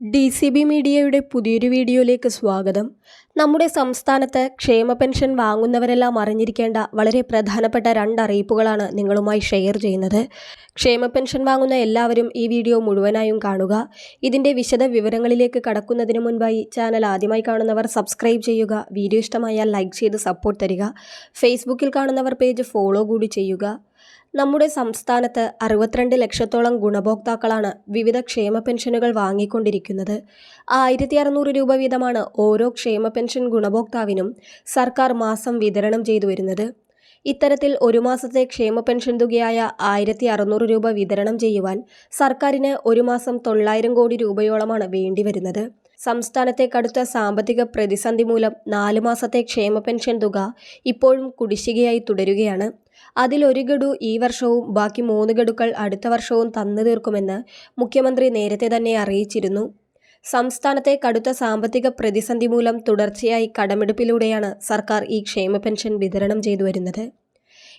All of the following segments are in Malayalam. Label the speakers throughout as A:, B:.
A: ഡി സി ബി മീഡിയയുടെ പുതിയൊരു വീഡിയോയിലേക്ക് സ്വാഗതം. നമ്മുടെ സംസ്ഥാനത്ത് ക്ഷേമ പെൻഷൻ വാങ്ങുന്നവരെല്ലാം അറിഞ്ഞിരിക്കേണ്ട വളരെ പ്രധാനപ്പെട്ട രണ്ട് അറിയിപ്പുകളാണ് നിങ്ങളുമായി ഷെയർ ചെയ്യുന്നത്. ക്ഷേമ പെൻഷൻ വാങ്ങുന്ന എല്ലാവരും ഈ വീഡിയോ മുഴുവനായും കാണുക. ഇതിന്റെ വിശദ വിവരങ്ങളിലേക്ക് കടക്കുന്നതിന് മുൻപായി ചാനൽ ആദ്യമായി കാണുന്നവർ സബ്സ്ക്രൈബ് ചെയ്യുക. വീഡിയോ ഇഷ്ടമായാൽ ലൈക്ക് ചെയ്ത് സപ്പോർട്ട് തരിക. ഫേസ്ബുക്കിൽ കാണുന്നവർ പേജ് ഫോളോ കൂടി ചെയ്യുക. നമ്മുടെ സംസ്ഥാനത്ത് അറുപത്തിരണ്ട് ലക്ഷത്തോളം ഗുണഭോക്താക്കളാണ് വിവിധ ക്ഷേമ പെൻഷനുകൾ വാങ്ങിക്കൊണ്ടിരിക്കുന്നത്. ആയിരത്തി അറുന്നൂറ് രൂപ വീതമാണ് ഓരോ ക്ഷേമ പെൻഷൻ ഗുണഭോക്താവിനും സർക്കാർ മാസം വിതരണം ചെയ്തു വരുന്നത്. ഇത്തരത്തിൽ ഒരു മാസത്തെ ക്ഷേമ പെൻഷൻ തുകയായ ആയിരത്തി അറുന്നൂറ് രൂപ വിതരണം ചെയ്യുവാൻ സർക്കാരിന് ഒരു മാസം തൊള്ളായിരം കോടി രൂപയോളമാണ് വേണ്ടിവരുന്നത്. സംസ്ഥാനത്തെ കടുത്ത സാമ്പത്തിക പ്രതിസന്ധി മൂലം നാലു മാസത്തെ ക്ഷേമ പെൻഷൻ തുക ഇപ്പോഴും കുടിശ്ശികയായി തുടരുകയാണ്. അതിലൊരു ഗഡു ഈ വർഷവും ബാക്കി മൂന്ന് ഗഡുക്കൾ അടുത്ത വർഷവും തന്നു തീർക്കുമെന്ന് മുഖ്യമന്ത്രി നേരത്തെ തന്നെ അറിയിച്ചിരുന്നു. സംസ്ഥാനത്തെ കടുത്ത സാമ്പത്തിക പ്രതിസന്ധി മൂലം തുടർച്ചയായി കടമെടുപ്പിലൂടെയാണ് സർക്കാർ ഈ ക്ഷേമ പെൻഷൻ വിതരണം ചെയ്തു വരുന്നത്.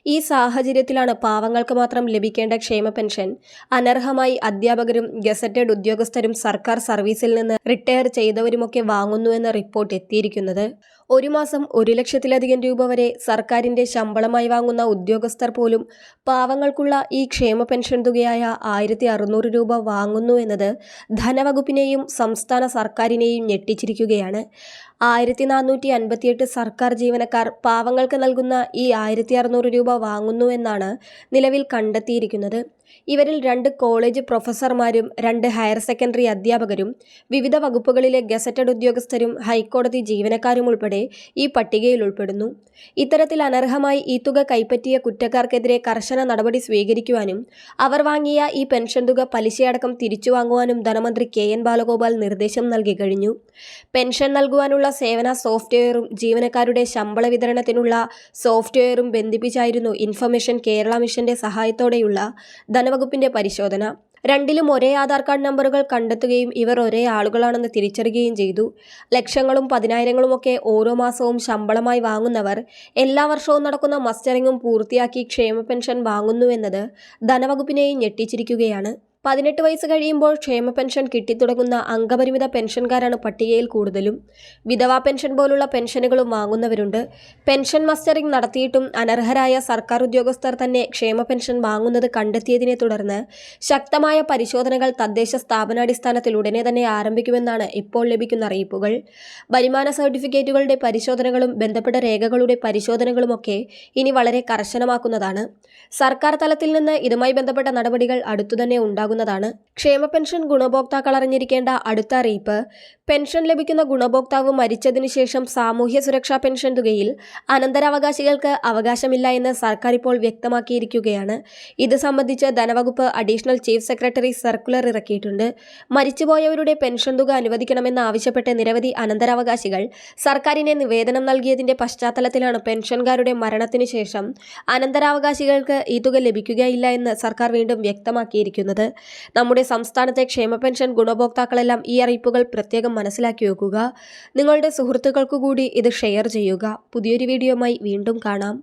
A: ഈ സാഹചര്യത്തിലാണ് പാവങ്ങൾക്ക് മാത്രം ലഭിക്കേണ്ട ക്ഷേമ പെൻഷൻ. അനർഹമായി അധ്യാപകരും ഗസറ്റഡ് ഉദ്യോഗസ്ഥരും സർക്കാർ സർവീസിൽ നിന്ന് റിട്ടയർ ചെയ്തവരുമൊക്കെ വാങ്ങുന്നുവെന്ന റിപ്പോർട്ട് എത്തിയിരിക്കുന്നത്. ഒരു മാസം ഒരു ലക്ഷത്തിലധികം രൂപ വരെ സർക്കാരിന്റെ ശമ്പളമായി വാങ്ങുന്ന ഉദ്യോഗസ്ഥർ പോലും പാവങ്ങൾക്കുള്ള ഈ ക്ഷേമ പെൻഷൻ തുകയായ ആയിരത്തി അറുന്നൂറ് രൂപ വാങ്ങുന്നു എന്നത് ധനവകുപ്പിനെയും സംസ്ഥാന സർക്കാരിനെയും ഞെട്ടിച്ചിരിക്കുകയാണ്. ആയിരത്തി നാനൂറ്റി അൻപത്തിയെട്ട് സർക്കാർ ജീവനക്കാർ പാവങ്ങൾക്ക് നൽകുന്ന ഈ ആയിരത്തി അറുന്നൂറ് രൂപ വാങ്ങുന്നു എന്നാണ് നിലവിൽ കണ്ടെത്തിയിരിക്കുന്നത്. ഇവരിൽ രണ്ട് കോളേജ് പ്രൊഫസർമാരും രണ്ട് ഹയർ സെക്കൻഡറി അധ്യാപകരും വിവിധ വകുപ്പുകളിലെ ഗസറ്റഡ് ഉദ്യോഗസ്ഥരും ഹൈക്കോടതി ജീവനക്കാരും ഉൾപ്പെടെ ഈ പട്ടികയിൽ ഉൾപ്പെടുന്നു. ഇത്തരത്തിൽ അനർഹമായി ഈ തുക കൈപ്പറ്റിയ കുറ്റക്കാർക്കെതിരെ കർശന നടപടി സ്വീകരിക്കുവാനും അവർ വാങ്ങിയ ഈ പെൻഷൻ തുക പലിശയടക്കം തിരിച്ചു വാങ്ങുവാനും ധനമന്ത്രി കെ എൻ ബാലഗോപാൽ നിർദ്ദേശം നൽകി കഴിഞ്ഞു. പെൻഷൻ നൽകുവാനുള്ള സേവന സോഫ്റ്റ്വെയറും ജീവനക്കാരുടെ ശമ്പള വിതരണത്തിനുള്ള സോഫ്റ്റ്വെയറും ബന്ധിപ്പിച്ചായിരുന്നു ഇൻഫർമേഷൻ കേരള മിഷന്റെ സഹായത്തോടെയുള്ള ധനവകുപ്പിന്റെ പരിശോധന. രണ്ടിലും ഒരേ ആധാർ കാർഡ് നമ്പറുകൾ കണ്ടെത്തുകയും ഇവർ ഒരേ ആളുകളാണെന്ന് തിരിച്ചറിയുകയും ചെയ്തു. ലക്ഷങ്ങളും പതിനായിരങ്ങളുമൊക്കെ ഓരോ മാസവും ശമ്പളമായി വാങ്ങുന്നവർ എല്ലാ വർഷവും നടക്കുന്ന മസ്റ്ററിങ്ങും പൂർത്തിയാക്കി ക്ഷേമ പെൻഷൻ വാങ്ങുന്നുവെന്നത് ധനവകുപ്പിനെയും ഞെട്ടിച്ചിരിക്കുകയാണ്. പതിനെട്ട് വയസ്സ് കഴിയുമ്പോൾ ക്ഷേമ പെൻഷൻ കിട്ടിത്തുടങ്ങുന്ന അംഗപരിമിത പെൻഷൻകാരാണ് പട്ടികയിൽ കൂടുതലും. വിധവാ പെൻഷൻ പോലുള്ള പെൻഷനുകളും വാങ്ങുന്നവരുണ്ട്. പെൻഷൻ മസ്റ്ററിംഗ് നടത്തിയിട്ടും അനർഹരായ സർക്കാർ ഉദ്യോഗസ്ഥർ തന്നെ ക്ഷേമ പെൻഷൻ വാങ്ങുന്നത് കണ്ടെത്തിയതിനെ തുടർന്ന് ശക്തമായ പരിശോധനകൾ തദ്ദേശ സ്ഥാപനാടിസ്ഥാനത്തിൽ ഉടനെ തന്നെ ആരംഭിക്കുമെന്നാണ് ഇപ്പോൾ ലഭിക്കുന്ന അറിയിപ്പുകൾ. വരുമാന സർട്ടിഫിക്കറ്റുകളുടെ പരിശോധനകളും ബന്ധപ്പെട്ട രേഖകളുടെ പരിശോധനകളുമൊക്കെ ഇനി വളരെ കർശനമാക്കുന്നതാണ്. സർക്കാർ തലത്തിൽ നിന്ന് ഇതുമായി ബന്ധപ്പെട്ട നടപടികൾ അടുത്തുതന്നെ ഉണ്ടാകുന്നതാണ് ക്ഷേമ പെൻഷൻ ഗുണഭോക്താക്കൾ അറിഞ്ഞിരിക്കേണ്ട അടുത്ത അറിയിപ്പ്. പെൻഷൻ ലഭിക്കുന്ന ഗുണഭോക്താവ് മരിച്ചതിനു ശേഷം സാമൂഹ്യ സുരക്ഷാ പെൻഷൻ തുകയിൽ അനന്തരാവകാശികൾക്ക് അവകാശമില്ല എന്ന് സർക്കാർ ഇപ്പോൾ വ്യക്തമാക്കിയിരിക്കുകയാണ്. ഇത് സംബന്ധിച്ച് ധനവകുപ്പ് അഡീഷണൽ ചീഫ് സെക്രട്ടറി സർക്കുലർ ഇറക്കിയിട്ടുണ്ട്. മരിച്ചുപോയവരുടെ പെൻഷൻ തുക അനുവദിക്കണമെന്ന് ആവശ്യപ്പെട്ട് നിരവധി അനന്തരാവകാശികൾ സർക്കാരിനെ നിവേദനം നൽകിയതിന്റെ പശ്ചാത്തലത്തിലാണ് പെൻഷൻകാരുടെ മരണത്തിനു ശേഷം അനന്തരാവകാശികൾക്ക് ഈ തുക ലഭിക്കുകയില്ല എന്ന് സർക്കാർ വീണ്ടും വ്യക്തമാക്കിയിരിക്കുന്നത്. നമ്മുടെ സംസ്ഥാനത്തെ ക്ഷേമ പെൻഷൻ ഗുണഭോക്താക്കളെല്ലാം ഈ അറിയിപ്പുകൾ പ്രത്യേകം മനസ്സിലാക്കി വെക്കുക. നിങ്ങളുടെ സുഹൃത്തുക്കൾക്കു കൂടി ഇത് ഷെയർ ചെയ്യുക. പുതിയൊരു വീഡിയോയുമായി വീണ്ടും കാണാം.